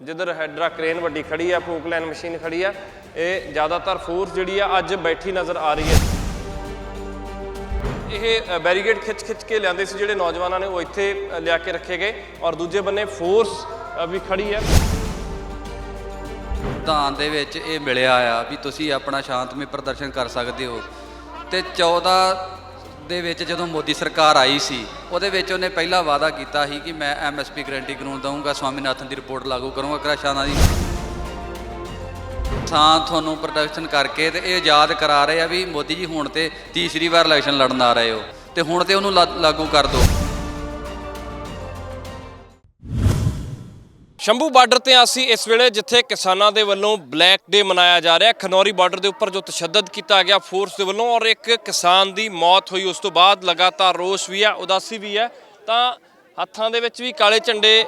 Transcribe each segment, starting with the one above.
ਜਿੱਧਰ ਹੈਡਰਾ ਕ੍ਰੇਨ ਵੱਡੀ ਖੜੀ ਆ ਫੋਕਲਾਈਨ ਮਸ਼ੀਨ ਖੜੀ ਆ, ਇਹ ਜ਼ਿਆਦਾਤਰ ਫੋਰਸ ਜਿਹੜੀ ਆ, ਅੱਜ ਬੈਠੀ ਨਜ਼ਰ ਆ ਰਹੀ ਹੈ। ਇਹ ਬੈਰੀਗੇਡ ਖਿੱਚ ਖਿੱਚ ਕੇ ਲਿਆਂਦੇ ਸੀ ਜਿਹੜੇ ਨੌਜਵਾਨਾਂ ਨੇ, ਉਹ ਇੱਥੇ ਲਿਆ ਕੇ ਰੱਖੇ ਗਏ ਔਰ ਦੂਜੇ ਬੰਨੇ ਫੋਰਸ ਵੀ ਖੜੀ ਹੈ। ਸੰਵਿਧਾਨ ਦੇ ਵਿੱਚ ਇਹ ਮਿਲਿਆ ਆ ਵੀ ਤੁਸੀਂ ਆਪਣਾ ਸ਼ਾਂਤਮਈ ਪ੍ਰਦਰਸ਼ਨ ਕਰ ਸਕਦੇ ਹੋ ਤੇ 14 ਦੇ ਵਿੱਚ ਜਦੋਂ ਮੋਦੀ ਸਰਕਾਰ ਆਈ ਸੀ, ਉਹਦੇ ਵਿੱਚ ਉਹਨੇ ਪਹਿਲਾ ਵਾਅਦਾ ਕੀਤਾ ਸੀ ਕਿ ਮੈਂ ਐਮਐਸਪੀ ਗਰੰਟੀ ਕਾਨੂੰਨ ਦਊਂਗਾ, ਸਵਾਮੀਨਾਥਨ ਦੀ ਰਿਪੋਰਟ ਲਾਗੂ ਕਰੂੰਗਾ, ਕਰਾਸ਼ਾਨਾ ਦੀ। ਥਾਂ ਤੁਹਾਨੂੰ ਪ੍ਰੋਡਕਸ਼ਨ ਕਰਕੇ ਤੇ ਇਹ ਯਾਦ ਕਰਾ ਰਹੇ ਆ ਵੀ ਮੋਦੀ ਜੀ ਹੁਣ ਤੇ ਤੀਸਰੀ ਵਾਰ ਇਲੈਕਸ਼ਨ ਲੜਨ ਆ ਰਹੇ ਹੋ। ਤੇ ਹੁਣ ਤੇ ਉਹਨੂੰ ਲਾ- ਲਾਗੂ ਕਰ ਦਿਓ ਸ਼ੰਭੂ ਬਾਰਡਰ ਤੇ ਅਸੀਂ ਇਸ ਵੇਲੇ ਜਿੱਥੇ ਕਿਸਾਨਾਂ ਦੇ ਵੱਲੋਂ ਬਲੈਕ ਡੇ ਮਨਾਇਆ ਜਾ ਰਿਹਾ, ਖਨੌਰੀ ਬਾਰਡਰ ਦੇ ਉੱਪਰ ਜੋ ਤਸ਼ੱਦਦ ਕੀਤਾ ਗਿਆ ਫੋਰਸ ਦੇ ਵੱਲੋਂ ਔਰ ਇੱਕ ਕਿਸਾਨ ਦੀ ਮੌਤ ਹੋਈ, ਉਸ ਤੋਂ ਬਾਅਦ ਲਗਾਤਾਰ ਰੋਸ ਵੀ ਹੈ, ਉਦਾਸੀ ਵੀ ਹੈ, ਤਾਂ ਹੱਥਾਂ ਦੇ ਵਿੱਚ ਵੀ ਕਾਲੇ ਝੰਡੇ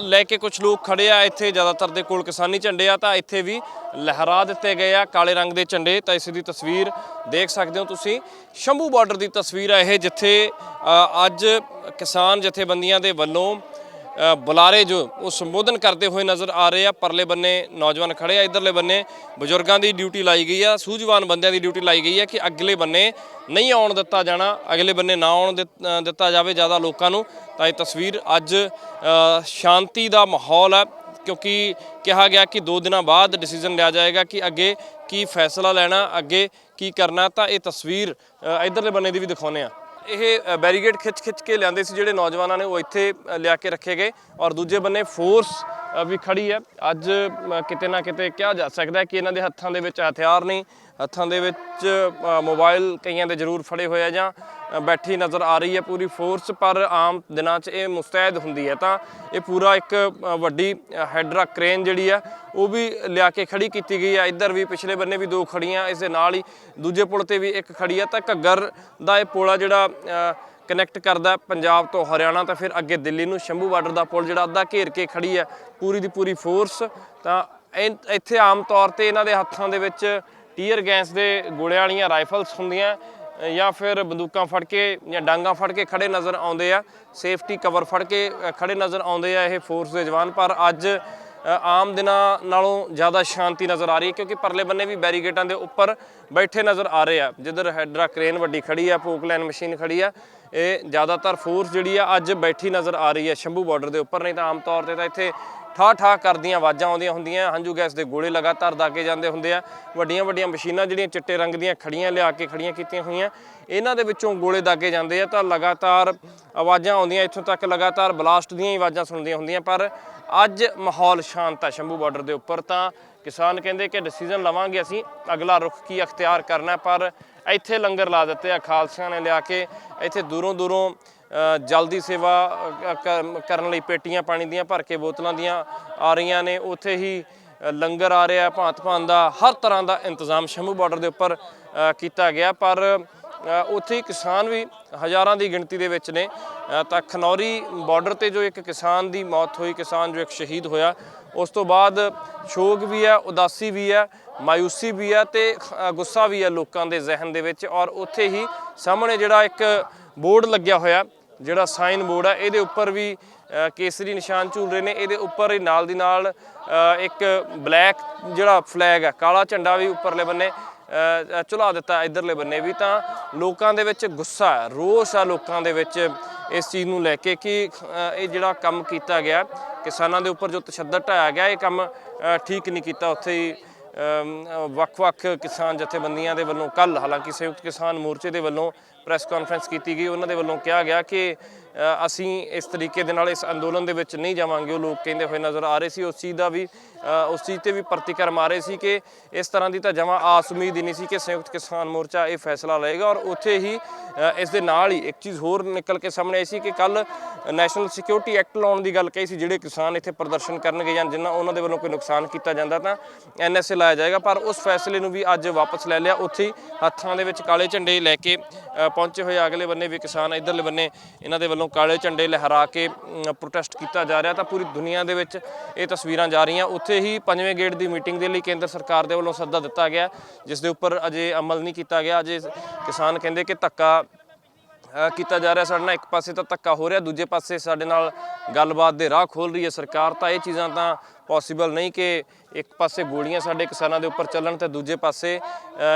ਲੈ ਕੇ ਕੁਝ ਲੋਕ ਖੜੇ ਆ ਇੱਥੇ, ਜ਼ਿਆਦਾਤਰ ਦੇ ਕੋਲ ਕਿਸਾਨੀ ਝੰਡੇ ਆ, ਤਾਂ ਇੱਥੇ ਵੀ ਲਹਿਰਾ ਦਿੱਤੇ ਗਏ ਆ ਕਾਲੇ ਰੰਗ ਦੇ ਝੰਡੇ, ਤਾਂ ਇਸ ਦੀ ਤਸਵੀਰ ਦੇਖ ਸਕਦੇ ਹੋ ਤੁਸੀਂ। ਸ਼ੰਭੂ ਬਾਰਡਰ ਦੀ ਤਸਵੀਰ ਹੈ ਇਹ, ਜਿੱਥੇ ਅੱਜ ਕਿਸਾਨ ਜਥੇਬੰਦੀਆਂ ਦੇ ਵੱਲੋਂ ਬੁਲਾਰੇ ਜੋ ਉਹ ਸੰਬੋਧਨ ਕਰਦੇ ਹੋਏ ਨਜ਼ਰ ਆ ਰਹੇ ਆ। ਪਰਲੇ ਬੰਨੇ ਨੌਜਵਾਨ ਖੜੇ ਆ। ਇਧਰਲੇ ਬੰਨੇ ਬਜ਼ੁਰਗਾਂ ਦੀ ਡਿਊਟੀ ਲਾਈ ਗਈ ਆ। ਸੂਝਵਾਨ ਬੰਦਿਆਂ ਦੀ ਡਿਊਟੀ ਲਾਈ ਗਈ ਆ ਕਿ ਅਗਲੇ ਬੰਨੇ ਨਹੀਂ ਆਉਣ ਦਿੱਤਾ ਜਾਣਾ ਅਗਲੇ ਬੰਨੇ ਨਾ ਆਉਣ ਦਿੱਤ- ਦਿੱਤਾ ਜਾਵੇ ਜ਼ਿਆਦਾ ਲੋਕਾਂ ਨੂੰ। ਤਾਂ ਇਹ ਤਸਵੀਰ ਅੱਜ ਸ਼ਾਂਤੀ ਦਾ ਮਾਹੌਲ ਹੈ ਕਿਉਂਕਿ ਕਿਹਾ ਗਿਆ ਕਿ 2 ਦਿਨਾਂ ਬਾਅਦ ਡਿਸੀਜਨ ਲਿਆ ਜਾਏਗਾ ਕਿ ਅੱਗੇ ਕੀ ਫੈਸਲਾ ਲੈਣਾ ਅੱਗੇ ਕੀ ਕਰਨਾ। ਤਾਂ ਇਹ ਤਸਵੀਰ ਅ, ਇਧਰਲੇ ਬੰਨੇ ਦੀ ਵੀ ਦਿਖਾਉਂਦੇ ਆ ਇਹ ਬੈਰੀਗੇਡ ਖਿੱਚ ਖਿੱਚ ਕੇ ਲਿਆਂਦੇ ਸੀ ਜਿਹੜੇ ਨੌਜਵਾਨਾਂ ਨੇ, ਉਹ ਇੱਥੇ ਲਿਆ ਕੇ ਰੱਖੇ ਗਏ। ਔਰ ਦੂਜੇ ਬੰਨੇ ਫੋਰਸ ਵੀ ਖੜੀ ਹੈ। ਅੱਜ ਕਿਤੇ ਨਾ ਕਿਤੇ ਕਿਹਾ ਜਾ ਸਕਦਾ ਕਿ ਇਹਨਾਂ ਦੇ ਹੱਥਾਂ ਦੇ ਵਿੱਚ ਹਥਿਆਰ ਨਹੀਂ ਹੱਥਾਂ ਦੇ ਵਿੱਚ ਅ, ਮੋਬਾਈਲ ਕਈਆਂ ਦੇ ਜ਼ਰੂਰ ਫੜੇ ਹੋਏ ਆ ਜਾਂ ਬੈਠੀ ਨਜ਼ਰ ਆ ਰਹੀ ਹੈ ਪੂਰੀ ਫੋਰਸ ਪਰ ਆਮ ਦਿਨਾਂ 'ਚ ਇਹ ਮੁਸਤੈਦ ਹੁੰਦੀ ਹੈ। ਤਾਂ ਇਹ ਪੂਰਾ ਇੱਕ ਵੱਡੀ ਹੈਡਰਾ ਕ੍ਰੇਨ ਜਿਹੜੀ ਆ ਉਹ ਵੀ ਲਿਆ ਕੇ ਖੜੀ ਕੀਤੀ ਗਈ ਆ ਇੱਧਰ ਵੀ ਪਿਛਲੇ ਬੰਨੇ ਵੀ ਦੋ ਖੜੀਆਂ ਇਸ ਦੇ ਨਾਲ ਹੀ ਦੂਜੇ ਪੁਲ ਤੇ ਵੀ ਇੱਕ ਖੜੀ ਆ ਤਾਂ ਘੱਗਰ ਦਾ ਇਹ ਪੁਲ ਆ ਜਿਹੜਾ ਕਨੈਕਟ ਕਰਦਾ ਪੰਜਾਬ ਤੋਂ ਹਰਿਆਣਾ ਤਾਂ ਫਿਰ ਅੱਗੇ ਦਿੱਲੀ ਨੂੰ ਸ਼ੰਭੂ ਬਾਰਡਰ ਦਾ ਪੁਲ ਜਿਹੜਾ ਅੱਧਾ ਘੇਰ ਕੇ ਖੜੀ ਹੈ ਪੂਰੀ ਦੀ ਪੂਰੀ ਫੋਰਸ ਤਾਂ ਇਹ- ਇੱਥੇ ਆਮ ਤੌਰ ਤੇ ਇਹਨਾਂ ਦੇ ਹੱਥਾਂ ਦੇ ਵਿੱਚ ਟੀਅਰ ਗੈਸ ਦੇ ਗੋਲਿਆਂ ਵਾਲੀਆਂ ਰਾਈਫਲਸ ਹੁੰਦੀਆਂ ਜਾਂ ਫਿਰ ਬੰਦੂਕਾਂ ਫੜ ਕੇ ਜਾਂ ਡਾਂਗਾ ਫੜ ਕੇ ਖੜੇ ਨਜ਼ਰ ਆਉਂਦੇ ਆ। ਸੇਫਟੀ ਕਵਰ ਫੜ ਕੇ ਅ, ਖੜੇ ਨਜ਼ਰ ਆਉਂਦੇ ਆ ਇਹ ਫੋਰਸ ਦੇ ਜਵਾਨ। ਪਰ ਅੱਜ ਆਮ ਦਿਨਾਂ ਨਾਲੋਂ ਜ਼ਿਆਦਾ ਸ਼ਾਂਤੀ ਨਜ਼ਰ ਆ ਰਹੀ ਹੈ ਕਿਉਂਕਿ ਪਰਲੇ ਬੰਨੇ ਵੀ ਬੈਰੀਗੇਟਾਂ ਦੇ ਉੱਪਰ ਬੈਠੇ ਨਜ਼ਰ ਆ ਰਹੇ ਆ। ਜਿੱਧਰ ਹੈਡਰਾ ਕ੍ਰੇਨ ਵੱਡੀ ਖੜੀ ਆ ਪੋਕਲੈਨ ਮਸ਼ੀਨ ਖੜੀ ਆ। ਇਹ ਜ਼ਿਆਦਾਤਰ ਫੋਰਸ ਜਿਹੜੀ ਆ ਅੱਜ ਬੈਠੀ ਨਜ਼ਰ ਆ ਰਹੀ ਹੈ ਸ਼ੰਭੂ ਬਾਰਡਰ ਦੇ ਉੱਪਰ, ਨਹੀਂ ਤਾਂ ਆਮ ਤੌਰ ਤੇ ਤਾਂ ਇੱਥੇ ਠਾ ਠਾ ਕਰਦੀਆਂ ਆਵਾਜ਼ਾਂ ਆਉਂਦੀਆਂ ਹੁੰਦੀਆਂ, ਹੰਝੂ ਗੈਸ ਦੇ ਗੋਲੇ ਲਗਾਤਾਰ ਦਾਗੇ ਜਾਂਦੇ ਹੁੰਦੇ ਆ। ਵੱਡੀਆਂ ਵੱਡੀਆਂ ਮਸ਼ੀਨਾਂ ਜਿਹੜੀਆਂ ਚਿੱਟੇ ਰੰਗ ਦੀਆਂ ਖੜੀਆਂ ਲਿਆ ਕੇ ਖੜੀਆਂ ਕੀਤੀਆਂ ਹੋਈਆਂ, ਇਹਨਾਂ ਦੇ ਵਿੱਚੋਂ ਗੋਲੇ ਦਾਗੇ ਜਾਂਦੇ ਆ ਤਾਂ ਲਗਾਤਾਰ ਆਵਾਜ਼ਾਂ ਆਉਂਦੀਆਂ, ਇੱਥੋਂ ਤੱਕ ਲਗਾਤਾਰ ਬਲਾਸਟ ਦੀਆਂ ਹੀ ਆਵਾਜ਼ਾਂ ਸੁਣਦੀਆਂ ਹੁੰਦੀਆਂ, ਪਰ ਅੱਜ ਮਾਹੌਲ ਸ਼ਾਂਤ ਆ ਸ਼ੰਭੂ ਬਾਰਡਰ ਦੇ ਉੱਪਰ ਤਾਂ ਕਿਸਾਨ ਕਹਿੰਦੇ ਕਿ ਡਿਸੀਜਨ ਲਵਾਂਗੇ ਅਸੀਂ, ਅਗਲਾ ਰੁਖ ਕੀ ਅਖਤਿਆਰ ਕਰਨਾ, ਪਰ ਇੱਥੇ ਲੰਗਰ ਲਾ ਦਿੱਤੇ ਆ ਖਾਲਸਿਆਂ ਨੇ ਲਿਆ ਕੇ। ਇੱਥੇ ਦੂਰੋਂ ਦੂਰੋਂ ਅ, ਜਲ ਦੀ ਸੇਵਾ ਕਰਨ ਲਈ ਪੇਟੀਆਂ ਪਾਣੀ ਦੀਆਂ ਭਰ ਕੇ ਬੋਤਲਾਂ ਦੀਆਂ ਆ ਰਹੀਆਂ ਨੇ। ਉੱਥੇ ਹੀ ਲੰਗਰ ਆ ਰਿਹਾ ਭਾਂਤ ਭਾਂਤ ਦਾ। ਹਰ ਤਰ੍ਹਾਂ ਦਾ ਇੰਤਜ਼ਾਮ ਸ਼ੰਭੂ ਬਾਰਡਰ ਦੇ ਉੱਪਰ ਕੀਤਾ ਗਿਆ। ਪਰ ਉੱਥੇ ਹੀ ਕਿਸਾਨ ਵੀ ਹਜ਼ਾਰਾਂ ਦੀ ਗਿਣਤੀ ਦੇ ਵਿੱਚ ਨੇ। ਤਾਂ ਖਨੌਰੀ ਬਾਰਡਰ ਤੇ ਜੋ ਇੱਕ ਕਿਸਾਨ ਦੀ ਮੌਤ ਹੋਈ ਕਿਸਾਨ ਜੋ ਇੱਕ ਸ਼ਹੀਦ ਹੋਇਆ ਉਸ ਤੋਂ ਬਾਅਦ ਸ਼ੋਕ ਵੀ ਹੈ ਉਦਾਸੀ ਵੀ ਹੈ। ਮਾਇੂਸੀ ਵੀ ਹੈ ਤੇ ਗੁੱਸਾ ਵੀ ਹੈ ਲੋਕਾਂ ਦੇ ਜ਼ਿਹਨ ਦੇ ਵਿੱਚ ਔਰ ਉੱਥੇ ਹੀ ਸਾਹਮਣੇ ਜਿਹੜਾ ਇੱਕ ਬੋਰਡ ਲੱਗਿਆ ਹੋਇਆ ਜਿਹੜਾ ਸਾਈਨ ਬੋਰਡ ਹੈ ਇਹਦੇ ਉੱਪਰ ਵੀ ਕੇਸਰੀ ਨਿਸ਼ਾਨ ਝੂਲ ਰਹੇ ਨੇ। ਇਹਦੇ ਉੱਪਰ ਹੀ ਨਾਲ ਦੀ ਨਾਲ ਇੱਕ ਬਲੈਕ ਜਿਹੜਾ ਫਲੈਗ ਹੈ ਕਾਲਾ ਝੰਡਾ ਵੀ ਉੱਪਰਲੇ ਬੰਨੇ ਅ, ਝੁਲਾ ਦਿੱਤਾ ਇਧਰਲੇ ਬੰਨੇ ਵੀ। ਤਾਂ ਲੋਕਾਂ ਦੇ ਵਿੱਚ ਗੁੱਸਾ ਹੈ ਰੋਸ ਆ ਲੋਕਾਂ ਦੇ ਵਿੱਚ ਇਸ ਚੀਜ਼ ਨੂੰ ਲੈ ਕੇ ਕਿ ਇਹ ਜਿਹੜਾ ਕੰਮ ਕੀਤਾ ਗਿਆ ਕਿਸਾਨਾਂ ਦੇ ਉੱਪਰ ਜੋ ਤਸ਼ੱਦਦ ਢਾਇਆ ਗਿਆ ਇਹ ਕੰਮ ਠੀਕ ਨਹੀਂ ਕੀਤਾ। ਉੱਥੇ ਹੀ ਵੱਖ-ਵੱਖ ਕਿਸਾਨ ਜਥੇਬੰਦੀਆਂ ਦੇ ਵੱਲੋਂ ਕੱਲ ਹਾਲਾਂਕਿ ਸੰਯੁਕਤ ਕਿਸਾਨ ਮੋਰਚੇ ਦੇ ਵੱਲੋਂ ਪ੍ਰੈਸ ਕਾਨਫਰੰਸ ਕੀਤੀ ਗਈ, ਉਹਨਾਂ ਦੇ ਵੱਲੋਂ ਕਿਹਾ ਗਿਆ ਕਿ ਅਸੀਂ ਇਸ ਤਰੀਕੇ ਦੇ ਨਾਲ ਇਸ ਅੰਦੋਲਨ ਦੇ ਵਿੱਚ ਨਹੀਂ ਜਾਵਾਂਗੇ। ਉਹ ਲੋਕ ਕਹਿੰਦੇ ਹੋਏ ਨਜ਼ਰ ਆ ਰਹੇ ਸੀ ਉਸ ਚੀਜ਼ ਦਾ ਵੀ ਉਸ ਚੀਜ਼ ਤੇ ਵੀ ਪ੍ਰਤੀਕਰਮ ਆ ਰਹੇ ਸੀ ਕਿ ਇਸ ਤਰ੍ਹਾਂ ਦੀ ਤਾਂ ਜਮਾਂ ਆਸ ਉਮੀਦ ਹੀ ਨਹੀਂ ਸੀ ਕਿ ਸੰਯੁਕਤ ਕਿਸਾਨ ਮੋਰਚਾ ਇਹ ਫੈਸਲਾ ਲਏਗਾ। ਔਰ ਉੱਥੇ ਹੀ ਇਸ ਦੇ ਨਾਲ ਹੀ ਇੱਕ ਚੀਜ਼ ਹੋਰ ਨਿਕਲ ਕੇ ਸਾਹਮਣੇ ਆਈ ਸੀ ਕਿ ਕੱਲ ਨੈਸ਼ਨਲ ਸਿਕਿਉਰਿਟੀ ਐਕਟ ਲਾਉਣ ਦੀ ਗੱਲ ਕਹੀ ਸੀ, ਜਿਹੜੇ ਕਿਸਾਨ ਇੱਥੇ ਪ੍ਰਦਰਸ਼ਨ ਕਰਨਗੇ ਜਾਂ ਜਿਨ੍ਹਾਂ ਉਹਨਾਂ ਦੇ ਵੱਲੋਂ ਕੋਈ ਨੁਕਸਾਨ ਕੀਤਾ ਜਾਂਦਾ ਤਾਂ ਐਨਐਸਏ ਲਾਇਆ ਜਾਏਗਾ। ਪਰ ਉਸ ਫੈਸਲੇ ਨੂੰ ਵੀ ਅੱਜ ਵਾਪਸ ਲੈ ਲਿਆ। ਉੱਥੇ ਹੀ ਹੱਥਾਂ ਦੇ ਵਿੱਚ ਕਾਲੇ ਝੰਡੇ ਲੈ ਕੇ ਪਹੁੰਚੇ ਹੋਏ ਅਗਲੇ ਬੰਨੇ ਵੀ ਕਿਸਾਨ ਇਧਰਲੇ ਬੰਨੇ ਇਹਨਾਂ ਦੇ ਵੱਲੋਂ ਕਾਲੇ ਝੰਡੇ ਲਹਿਰਾ ਕੇ ਪ੍ਰੋਟੈਸਟ ਕੀਤਾ ਜਾ ਰਿਹਾ ਤਾਂ ਪੂਰੀ ਦੁਨੀਆ ਦੇ ਵਿੱਚ ਇਹ ਤਸਵੀਰਾਂ ਜਾ ਰਹੀਆਂ। ਉੱਥੇ ਹੀ ਪੰਜਵੇਂ ਗੇੜ ਦੀ ਮੀਟਿੰਗ ਦੇ ਲਈ ਕੇਂਦਰ ਸਰਕਾਰ ਦੇ ਵੱਲੋਂ ਸੱਦਾ ਦਿੱਤਾ ਗਿਆ, ਜਿਸ ਦੇ ਉੱਪਰ ਅਜੇ ਅਮਲ ਨਹੀਂ ਕੀਤਾ ਗਿਆ। ਅਜੇ ਕਿਸਾਨ ਕਹਿੰਦੇ ਕਿ ਧੱਕਾ ਕੀਤਾ ਜਾ ਰਿਹਾ ਸਾਡੇ ਨਾਲ। ਇੱਕ ਪਾਸੇ ਤਾਂ ਧੱਕਾ ਹੋ ਰਿਹਾ, ਦੂਜੇ ਪਾਸੇ ਸਾਡੇ ਨਾਲ ਗੱਲਬਾਤ ਦੇ ਰਾਹ ਖੋਲ ਰਹੀ ਹੈ ਸਰਕਾਰ। ਤਾਂ ਇਹ ਚੀਜ਼ਾਂ ਤਾਂ ਪੋਸੀਬਲ ਨਹੀਂ ਕਿ ਇੱਕ ਪਾਸੇ ਗੋਲੀਆਂ ਸਾਡੇ ਕਿਸਾਨਾਂ ਦੇ ਉੱਪਰ ਚੱਲਣ ਤੇ ਦੂਜੇ ਪਾਸੇ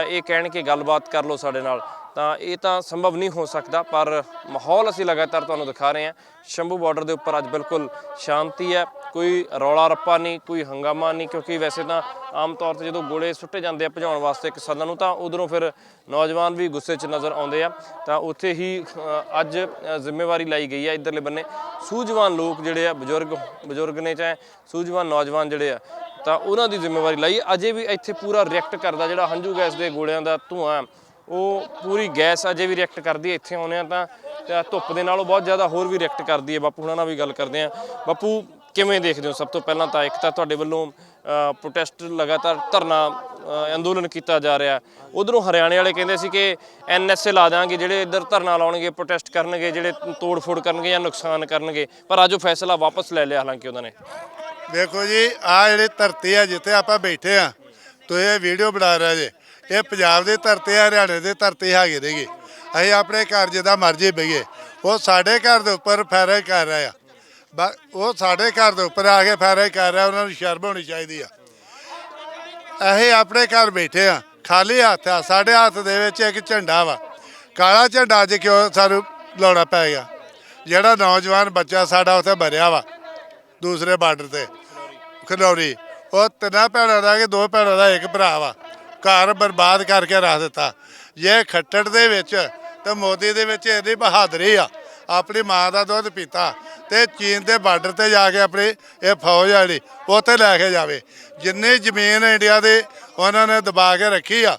ਇਹ ਕਹਿਣ ਕਿ ਗੱਲਬਾਤ ਕਰ ਲਓ ਸਾਡੇ ਨਾਲ। ਤਾਂ ਇਹ ਤਾਂ ਸੰਭਵ ਨਹੀਂ ਹੋ ਸਕਦਾ, ਪਰ ਮਾਹੌਲ ਅਸੀਂ ਲਗਾਤਾਰ ਤੁਹਾਨੂੰ ਦਿਖਾ ਰਹੇ ਹਾਂ। ਸ਼ੰਭੂ ਬਾਰਡਰ ਦੇ ਉੱਪਰ ਅੱਜ ਬਿਲਕੁਲ ਸ਼ਾਂਤੀ ਹੈ, ਕੋਈ ਰੌਲਾ ਰੱਪਾ ਨਹੀਂ, ਕੋਈ ਹੰਗਾਮਾ ਨਹੀਂ, ਕਿਉਂਕਿ ਵੈਸੇ ਤਾਂ ਆਮ ਤੌਰ ਤੇ ਜਦੋਂ ਗੋਲੇ ਸੁੱਟੇ ਜਾਂਦੇ ਆ ਭਜਾਉਣ ਵਾਸਤੇ ਕਿਸਾਨਾਂ ਨੂੰ, ਤਾਂ ਉਧਰੋਂ ਫਿਰ ਨੌਜਵਾਨ ਵੀ ਗੁੱਸੇ 'ਚ ਨਜ਼ਰ ਆਉਂਦੇ ਆ। ਤਾਂ ਉੱਥੇ ਹੀ ਅੱਜ ਜ਼ਿੰਮੇਵਾਰੀ ਲਾਈ ਗਈ ਆ ਇਧਰਲੇ ਬੰਨੇ। ਸੂਝਵਾਨ ਲੋਕ ਜਿਹੜੇ ਆ, ਬਜ਼ੁਰਗ ਬਜ਼ੁਰਗ ਨੇ ਚਾਹੇ, ਸੂਝਵਾਨ ਨੌਜਵਾਨ ਜਿਹੜੇ ਆ ਤਾਂ ਉਹਨਾਂ ਦੀ ਜ਼ਿੰਮੇਵਾਰੀ ਲਈ ਅਜੇ ਵੀ ਇੱਥੇ ਪੂਰਾ ਰਿਐਕਟ ਕਰਦਾ ਜਿਹੜਾ ਹੰਝੂ ਗੈਸ ਦੇ ਗੋਲਿਆਂ ਦਾ ਧੂਆਂ ਉਹ ਪੂਰੀ ਗੈਸ ਅਜੇ ਵੀ ਰਿਐਕਟ ਕਰਦੀ ਹੈ, ਇੱਥੇ ਆਉਂਦੇ ਆ ਤਾਂ ਧੁੱਪ ਦੇ ਨਾਲੋਂ ਬਹੁਤ ਜ਼ਿਆਦਾ ਹੋਰ ਵੀ ਰਿਐਕਟ ਕਰਦੀ ਹੈ। ਬਾਪੂ ਹੁਣਾਂ ਨਾਲ ਵੀ ਗੱਲ ਕਰਦੇ ਆ ਬਾਪੂ, ਕਿਵੇਂ ਦੇਖਦੇ ਹੋ? ਸਭ ਤੋਂ ਪਹਿਲਾਂ ਤਾਂ ਇੱਕ ਤਾਂ ਤੁਹਾਡੇ ਵੱਲੋਂ ਪ੍ਰੋਟੈਸਟ ਲਗਾਤਾਰ ਧਰਨਾ ਅੰਦੋਲਨ ਕੀਤਾ ਜਾ ਰਿਹਾ। ਉਧਰੋਂ ਹਰਿਆਣੇ ਵਾਲੇ ਕਹਿੰਦੇ ਸੀ ਕਿ ਐਨਐਸਏ ਲਾ ਦਾਂਗੇ ਜਿਹੜੇ ਇੱਧਰ ਧਰਨਾ ਲਾਉਣਗੇ ਪ੍ਰੋਟੈਸਟ ਕਰਨਗੇ, ਜਿਹੜੇ ਤੋੜ-ਫੋੜ ਕਰਨਗੇ ਜਾਂ ਨੁਕਸਾਨ ਕਰਨਗੇ, ਪਰ ਅੱਜ ਉਹ ਫੈਸਲਾ ਵਾਪਸ ਲੈ ਲਿਆ ਹਾਲਾਂਕਿ ਉਹਨਾਂ ਨੇ। ਦੇਖੋ ਜੀ ਆ ਜਿਹੜੀ ਧਰਤੀ ਆ, ਜਿੱਥੇ ਆਪਾਂ ਬੈਠੇ ਆ, ਤੁਸੀਂ ਇਹ ਵੀਡੀਓ ਬਣਾ ਰਹੇ ਜੇ, ਇਹ ਪੰਜਾਬ ਦੀ ਧਰਤੀ ਆ, ਹਰਿਆਣੇ ਦੀ ਧਰਤੀ ਹੈਗੀ ਦੇਗੀ ਅਸੀਂ ਆਪਣੇ ਘਰ ਜਿੱਦਾਂ ਮਰਜ਼ੀ ਬਈਏ, ਉਹ ਸਾਡੇ ਘਰ ਦੇ ਉੱਪਰ ਫੈਰੇ ਕਰ ਰਿਹਾ ਆ। ਬਾ- ਉਹ ਸਾਡੇ ਘਰ ਦੇ ਉੱਪਰ ਆ ਕੇ ਫੈਰੇ ਕਰ ਰਿਹਾ, ਉਹਨਾਂ ਨੂੰ ਸ਼ਰਮ ਹੋਣੀ ਚਾਹੀਦੀ ਆ। ਅਸੀਂ ਆਪਣੇ ਘਰ ਬੈਠੇ ਆ ਖਾਲੀ ਹੱਥ ਆ, ਸਾਡੇ ਹੱਥ ਦੇ ਵਿੱਚ ਇੱਕ ਝੰਡਾ ਵਾ। ਕਾਲਾ ਝੰਡਾ ਅੱਜ ਕਿਉਂ ਸਾਨੂੰ ਲਾਉਣਾ ਪੈ ਗਿਆ? ਜਿਹੜਾ ਨੌਜਵਾਨ ਬੱਚਾ ਸਾਡਾ ਉੱਥੇ ਮਰਿਆ ਵਾ, ਦੂਸਰੇ ਬਾਰਡਰ ਤੇ ਖਨੌਰੀ ਉਹ ਤਿੰਨਾਂ ਭੈਣਾਂ ਦਾ ਕਿ ਦੋ ਭੈਣਾਂ ਦਾ ਇੱਕ ਭਰਾ ਵਾ, ਘਰ ਬਰਬਾਦ ਕਰਕੇ ਰੱਖ ਦਿੱਤਾ। ਇਹ ਖੱਟੜ ਦੇ ਵਿੱਚ ਤੇ ਮੋਦੀ ਦੇ ਵਿੱਚ ਇੰਨੀ ਬਹਾਦਰੀ ਆ, ਆਪਣੀ ਮਾਂ ਦਾ ਦੁੱਧ ਪੀਤਾ ਤੇ ਚੀਨ ਦੇ ਬਾਰਡਰ ਤੇ ਜਾ ਕੇ ਆਪਣੀ ਇਹ ਫੌਜ ਵਾਲੀ ਉੱਥੇ ਲੈ ਕੇ ਜਾਵੇ। ਜਿੰਨੀ ਜ਼ਮੀਨ ਇੰਡੀਆ ਦੇ ਉਹਨਾਂ ਨੇ ਦਬਾ ਕੇ ਰੱਖੀ ਆ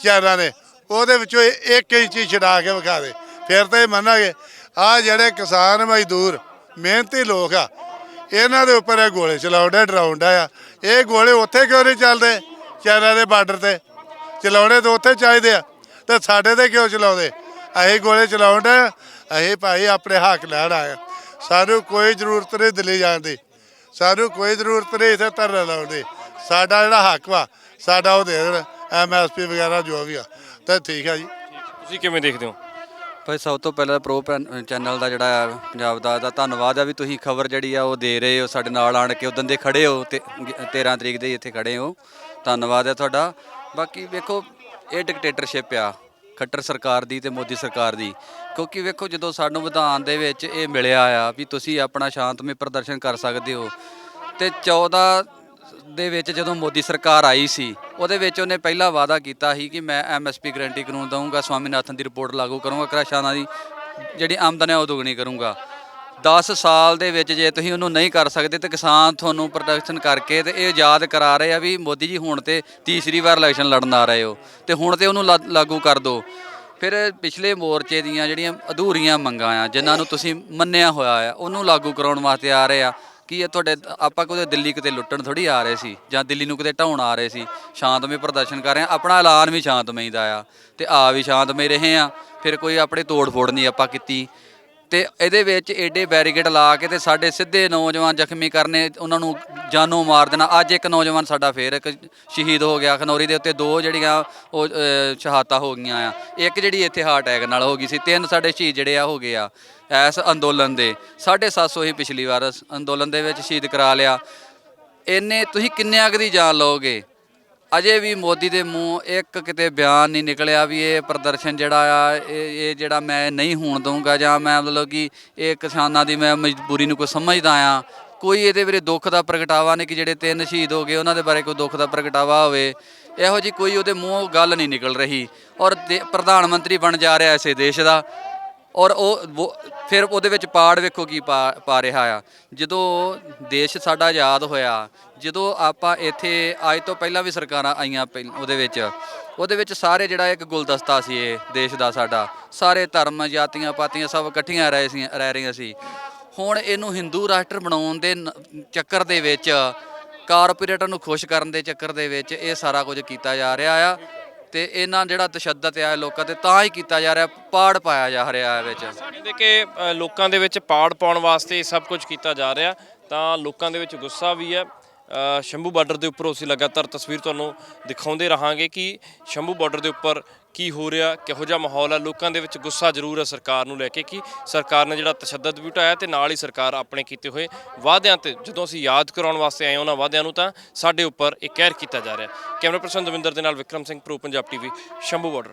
ਚਾਰਾਂ ਨੇ, ਉਹਦੇ ਵਿੱਚੋਂ ਇਹ ਇੱਕ ਇੰਚੀ ਛਡਾ ਕੇ ਵਿਖਾ ਦੇ। ਫਿਰ ਤਾਂ ਇਹ ਮੰਨਾਂਗੇ, ਆ ਜਿਹੜੇ ਕਿਸਾਨ ਮਜ਼ਦੂਰ, ਮਿਹਨਤੀ ਲੋਕ ਆ, ਇਹਨਾਂ ਦੇ ਉੱਪਰ ਇਹ ਗੋਲੇ ਚਲਾਉਂਦਾ, ਡਰਾਉਂਦਾ ਆ। ਇਹ ਗੋਲੇ ਉੱਥੇ ਕਿਉਂ ਨਹੀਂ ਚੱਲਦੇ? ਚਾਈਨਾ ਦੇ ਬਾਰਡਰ ਤੇ। ਚਲਾਉਣੇ ਤਾਂ ਉੱਥੇ ਚਾਹੀਦੇ ਆ, ਤੇ ਸਾਡੇ ਤੇ ਕਿਉਂ ਚਲਾਉਂਦੇ? ਅਸੀਂ ਗੋਲੇ ਚਲਾਉਂਦੇ ਅਸੀਂ ਭਾਈ ਆਪਣੇ ਹੱਕ ਲੈਣ ਆਏ ਸਾਨੂੰ ਕੋਈ ਜ਼ਰੂਰਤ ਨਹੀਂ ਦਿੱਲੀ ਜਾਣ ਦੀ। ਸਾਨੂੰ ਕੋਈ ਜ਼ਰੂਰਤ ਨਹੀਂ ਇੱਥੇ ਧਰਨਾ ਲਾਉਣ ਦੀ। ਸਾਡਾ ਜਿਹੜਾ ਹੱਕ ਵਾ ਸਾਡਾ ਉਹ ਦੇ ਦੇਣ ਐਮਐਸਪੀ ਵਗੈਰਾ ਜੋ ਵੀ ਆ। ਤਾਂ ਠੀਕ ਆ ਜੀ। ਤੁਸੀਂ ਕਿਵੇਂ ਦੇਖਦੇ ਹੋ? ਭਾਈ ਸਭ ਤੋਂ ਪਹਿਲਾਂ ਪ੍ਰੋ ਪੈਨ- ਚੈਨਲ ਦਾ ਜਿਹੜਾ ਆ ਪੰਜਾਬ ਦਾ ਦਾ ਧੰਨਵਾਦ ਆ ਵੀ ਤੁਸੀਂ ਖਬਰ ਜਿਹੜੀ ਆ ਉਹ ਦੇ ਰਹੇ ਹੋ ਸਾਡੇ ਨਾਲ ਆਣ ਕੇ ਉਦੋਂ ਦੇ ਖੜੇ ਹੋ ਤੇ 13 ਤਰੀਕ ਦੇ ਇੱਥੇ ਖੜੇ ਹੋ। ਧੰਨਵਾਦ ਹੈ ਤੁਹਾਡਾ। ਬਾਕੀ ਵੇਖੋ ਇਹ ਡਿਕਟੇਟਰਸ਼ਿਪ ਆ। ਖੱਟਰ ਸਰਕਾਰ ਦੀ ਤੇ ਮੋਦੀ ਸਰਕਾਰ ਦੀ। ਕਿਉਂਕਿ ਵੇਖੋ, ਜਦੋਂ ਸਾਨੂੰ ਵਿਧਾਨ ਦੇ ਵਿੱਚ ਇਹ ਮਿਲਿਆ ਆ ਵੀ ਤੁਸੀਂ ਆਪਣਾ ਸ਼ਾਂਤਮਈ ਪ੍ਰਦਰਸ਼ਨ ਕਰ ਸਕਦੇ ਹੋ, ਤੇ 14 ਦੇ ਵਿੱਚ ਜਦੋਂ ਮੋਦੀ ਸਰਕਾਰ ਆਈ ਸੀ, ਉਹਦੇ ਵਿੱਚ ਉਹਨੇ ਪਹਿਲਾ ਵਾਅਦਾ ਕੀਤਾ ਸੀ ਕਿ ਮੈਂ ਐਮਐਸਪੀ ਗਰੰਟੀ ਕਾਨੂੰਨ ਦਊਂਗਾ, ਸਵਾਮੀਨਾਥਨ ਦੀ ਰਿਪੋਰਟ ਲਾਗੂ ਕਰੂੰਗਾ ਕਿਸਾਨਾਂ ਦੀ ਜਿਹੜੀ ਆਮਦਨ ਹੈ ਉਹ ਦੁੱਗਣੀ ਕਰੂੰਗਾ। 10 ਸਾਲ ਦੇ ਵਿੱਚ ਜੇ ਤੁਸੀਂ ਉਹਨੂੰ ਨਹੀਂ ਕਰ ਸਕਦੇ ਤੇ ਕਿਸਾਨ ਤੁਹਾਨੂੰ ਪ੍ਰੋਟੈਕਸ਼ਨ ਕਰਕੇ ਤੇ ਇਹ ਯਾਦ ਕਰਾ ਰਹੇ ਆ ਵੀ ਮੋਦੀ ਜੀ ਹੁਣ ਤੇ ਤੀਸਰੀ ਵਾਰ ਇਲੈਕਸ਼ਨ ਲੜਨ ਆ ਰਹੇ ਹੋ ਤੇ ਹੁਣ ਤੇ ਉਹਨੂੰ ਲਾ- ਲਾਗੂ ਕਰ ਦਿਓ ਫਿਰ ਪਿਛਲੇ ਮੋਰਚੇ ਦੀਆਂ ਜਿਹੜੀਆਂ ਅਧੂਰੀਆਂ ਮੰਗਾਂ ਆ, ਜਿਨ੍ਹਾਂ ਨੂੰ ਤੁਸੀਂ ਮੰਨਿਆ ਹੋਇਆ ਆ, ਉਹਨੂੰ ਲਾਗੂ ਕਰਾਉਣ ਵਾਸਤੇ ਆ ਰਹੇ ਆ। ਕੀ ਇਹ ਤੁਹਾਡੇ, ਆਪਾਂ ਕੋਈ ਦਿੱਲੀ ਕਿਤੇ ਲੁੱਟਣ ਥੋੜੀ ਆ ਰਹੇ ਸੀ ਜਾਂ ਦਿੱਲੀ ਨੂੰ ਕਿਤੇ ਢਾਉਣ ਆ ਰਹੇ ਸੀ? ਸ਼ਾਂਤਮਈ ਪ੍ਰਦਰਸ਼ਨ ਕਰ ਰਹੇ ਆ। ਆਪਣਾ ਐਲਾਨ ਵੀ ਸ਼ਾਂਤਮਈ ਦਾ ਆ ਤੇ ਆ ਵੀ ਸ਼ਾਂਤਮਈ ਰਹੇ ਆ। ਫਿਰ ਕੋਈ ਆਪਣੇ ਤੋੜ ਫੋੜ ਨਹੀਂ ਆਪਾਂ ਕੀਤੀ। ਤੇ ਇਹਦੇ ਵਿੱਚ ਏਡੇ ਬੈਰੀਕੇਡ ਲਾ ਕੇ ਤੇ ਸਾਡੇ ਸਿੱਧੇ ਨੌਜਵਾਨ ਜ਼ਖਮੀ ਕਰਨੇ, ਉਹਨਾਂ ਨੂੰ ਜਾਨੋਂ ਮਾਰ ਦੇਣਾ। ਅੱਜ ਇੱਕ ਨੌਜਵਾਨ ਸਾਡਾ ਫੇਰ ਇੱਕ ਸ਼ਹੀਦ ਹੋ ਗਿਆ। ਖਨੌਰੀ ਦੇ ਉੱਤੇ ਦੋ ਜਿਹੜੀਆਂ ਉਹ ਸ਼ਹਾਦਤਾਂ ਹੋ ਗਈਆਂ ਆ। ਇੱਕ ਜਿਹੜੀ ਇੱਥੇ ਹਾਰਟ ਅਟੈਕ ਨਾਲ ਹੋ ਗਈ ਸੀ, ਤਿੰਨ ਸਾਡੇ ਸ਼ਹੀਦ ਜਿਹੜੇ ਆ, ਹੋ ਗਏ ਆ ਇਸ ਅੰਦੋਲਨ ਦੇ। 750 ਹੀ ਪਿਛਲੀ ਵਾਰ ਅੰਦੋਲਨ ਦੇ ਵਿੱਚ ਸ਼ਹੀਦ ਕਰਾ ਲਿਆ। ਇੰਨੇ ਤੁਸੀਂ ਕਿੰਨੇ ਕੁ ਦੀ ਜਾਨ ਲਓਗੇ? ਅਜੇ ਵੀ ਮੋਦੀ ਦੇ ਮੂੰਹ ਇੱਕ ਕਿਤੇ ਬਿਆਨ ਨਹੀਂ ਨਿਕਲਿਆ ਵੀ ਇਹ ਪ੍ਰਦਰਸ਼ਨ ਜਿਹੜਾ ਆ, ਇਹ ਇਹ ਜਿਹੜਾ ਮੈਂ ਨਹੀਂ ਹੋਣ ਦਊਂਗਾ ਜਾਂ ਮੈਂ ਮਤਲਬ ਕਿ ਇਹ ਕਿਸਾਨਾਂ ਦੀ ਮੈਂ ਮਜਬੂਰੀ ਨੂੰ ਕੋਈ ਸਮਝਦਾ ਆ। ਕੋਈ ਇਹਦੇ ਬਾਰੇ ਦੁੱਖ ਦਾ ਪ੍ਰਗਟਾਵਾ ਨਹੀਂ ਕਿ ਜਿਹੜੇ ਤਿੰਨ ਸ਼ਹੀਦ ਹੋ ਗਏ, ਉਹਨਾਂ ਦੇ ਬਾਰੇ ਕੋਈ ਦੁੱਖ ਦਾ ਪ੍ਰਗਟਾਵਾ ਹੋਵੇ। ਇਹੋ ਜੀ ਕੋਈ ਉਹਦੇ ਮੂੰਹੋਂ ਗੱਲ ਨਹੀਂ ਨਿਕਲ ਰਹੀ। ਔਰ ਦੇ- ਪ੍ਰਧਾਨ ਮੰਤਰੀ ਬਣ ਜਾ ਰਿਹਾ ਇਸੇ ਦੇਸ਼ ਦਾ। ਔਰ ਉਹ ਫਿਰ ਉਹਦੇ ਵਿੱਚ ਪਾੜ ਵੇਖੋ ਕੀ ਪਾ ਪਾ ਰਿਹਾ ਆ। ਜਦੋਂ ਦੇਸ਼ ਸਾਡਾ ਆਜ਼ਾਦ ਹੋਇਆ, ਜਦੋਂ ਆਪਾਂ ਇੱਥੇ ਅੱਜ ਤੋਂ ਪਹਿਲਾਂ ਵੀ ਸਰਕਾਰਾਂ ਆਈਆਂ ਪਹਿਲ- ਉਹਦੇ ਵਿੱਚ ਉਹਦੇ ਵਿੱਚ ਸਾਰੇ ਜਿਹੜਾ ਇੱਕ ਗੁਲਦਸਤਾ ਸੀ ਇਹ ਦੇਸ਼ ਦਾ ਸਾਡਾ, ਸਾਰੇ ਧਰਮ, ਜਾਤੀਆਂ ਪਾਤੀਆਂ ਸਭ ਇਕੱਠੀਆਂ ਰਹਿ ਸੀ, ਰਹਿ ਰਹੀਆਂ ਸੀ। ਹੁਣ ਇਹਨੂੰ ਹਿੰਦੂ ਰਾਸ਼ਟਰ ਬਣਾਉਣ ਦੇ ਨ- ਚੱਕਰ ਦੇ ਵਿੱਚ, ਕਾਰਪੋਰੇਟਰ ਨੂੰ ਖੁਸ਼ ਕਰਨ ਦੇ ਚੱਕਰ ਦੇ ਵਿੱਚ ਇਹ ਸਾਰਾ ਕੁਝ ਕੀਤਾ ਜਾ ਰਿਹਾ ਆ। ਤੇ ਇਹਨਾਂ ਜਿਹੜਾ ਤਸ਼ੱਦਦ ਆ ਲੋਕਾਂ ਤੇ ਤਾਂ ਹੀ ਕੀਤਾ ਜਾ ਰਿਹਾ ਪਾੜ ਪਾਇਆ ਜਾ ਰਿਹਾ ਹੈ ਵਿੱਚ। ਕਹਿੰਦੇ ਕਿ ਅ, ਲੋਕਾਂ ਦੇ ਵਿੱਚ ਪਾੜ ਪਾਉਣ ਵਾਸਤੇ ਇਹ ਸਭ ਕੁਝ ਕੀਤਾ ਜਾ ਰਿਹਾ ਤਾਂ ਲੋਕਾਂ ਦੇ ਵਿੱਚ ਗੁੱਸਾ ਵੀ ਹੈ। ਅ, ਸ਼ੰਭੂ ਬਾਰਡਰ ਦੇ ਉੱਪਰ ਅਸੀਂ ਲਗਾਤਾਰ ਤਸਵੀਰ ਤੁਹਾਨੂੰ ਦਿਖਾਉਂਦੇ ਰਹਾਂਗੇ ਕਿ ਸ਼ੰਭੂ ਬਾਰਡਰ ਦੇ ਉੱਪਰ ਕੀ ਹੋ ਰਿਹਾ? ਕਿਹੋ ਜਿਹਾ ਮਾਹੌਲ ਆ? ਲੋਕਾਂ ਦੇ ਵਿੱਚ ਗੁੱਸਾ ਜ਼ਰੂਰ ਹੈ ਸਰਕਾਰ ਨੂੰ ਲੈ ਕੇ ਕਿ ਸਰਕਾਰ ਨੇ ਜਿਹੜਾ ਤਸ਼ੱਦਦ ਵੀ ਉਠਾਇਆ ਤੇ ਨਾਲ ਹੀ ਸਰਕਾਰ ਆਪਣੇ ਕੀਤੇ ਹੋਏ ਵਾਅਦਿਆਂ ਤੇ ਜਦੋਂ ਅਸੀਂ ਯਾਦ ਕਰਾਉਣ ਵਾਸਤੇ ਆਏ ਉਹਨਾਂ ਵਾਅਦਿਆਂ ਨੂੰ ਤਾਂ ਸਾਡੇ ਉੱਪਰ ਇਹ ਕਹਿਰ ਕੀਤਾ ਜਾ ਰਿਹਾ ਕੈਮਰਾ ਪਰਸਨ ਦਵਿੰਦਰ ਦੇ ਨਾਲ Vikram Singh, pro Punjab TV, Shambhu border.